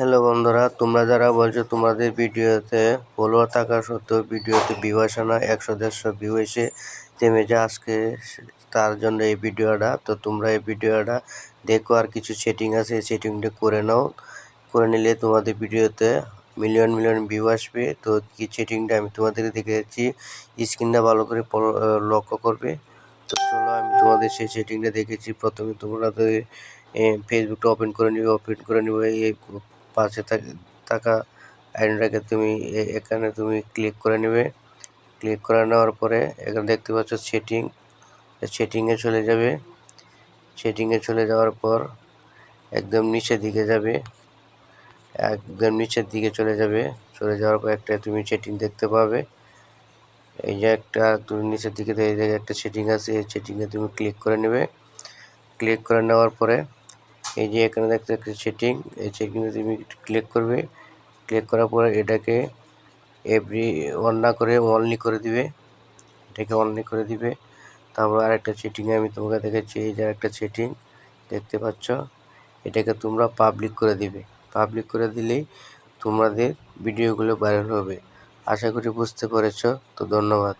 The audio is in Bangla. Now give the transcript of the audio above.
হ্যালো বন্ধুরা, তোমরা যারা বলছো তোমাদের ভিডিওতে ফলোয়ার থাকা সত্ত্বেও ভিডিওতে ভিউ আসে না, একশো দেড়শো ভিউ এসে থেমে যায় আজকে তার জন্য এই ভিডিওটা। তো তোমরা এই ভিডিওটা দেখো আর কিছু সেটিং আছে, এই সেটিংটা করে নাও। করে নিলে তোমাদের ভিডিওতে মিলিয়ন মিলিয়ন ভিউ আসবে। তো কি সেটিংটা আমি তোমাদের দেখে যাচ্ছি স্ক্রিনটা ভালো করে লক্ষ্য করবে। তো চলো আমি তোমাদের সেই সেটিংটা দেখেছি। প্রথমে তোমরা ফেসবুকটা ওপেন করে নিবে ওপেন করে নিবে, এই পাশে থাকা আইনটাকে তুমি এখানে তুমি ক্লিক করে নেবে। ক্লিক করে নেওয়ার পরে এখানে দেখতে পাচ্ছ সেটিং সেটিংয়ে চলে যাবে। সেটিংয়ে চলে যাওয়ার পর একদম নিচের দিকে যাবে। একদম নিচের দিকে চলে যাবে। চলে যাওয়ার পর একটা তুমি সেটিং দেখতে পাবে। এই যে একটা তুমি নিচের দিকে এই একটা সেটিং আছে, এই সেটিংয়ে তুমি ক্লিক করে নেবে। ক্লিক করে নেওয়ার পরে এই যে এখানে দেখতে একটা সেটিং এই সেটিংয়ে তুমি ক্লিক করবে। ক্লিক করার পরে এটাকে এভরি অন না করে অনলি করে দিবে। এটাকে অনলি করে দিবে। তারপর আরেকটা সেটিংয়ে আমি তোমাকে দেখেছি এই যে একটা সেটিং দেখতে পাচ্ছ? এটাকে তোমরা পাবলিক করে দিবে। পাবলিক করে দিলেই তোমাদের ভিডিওগুলো ভাইরাল হবে। আশা করি বুঝতে পেরেছ, তো ধন্যবাদ।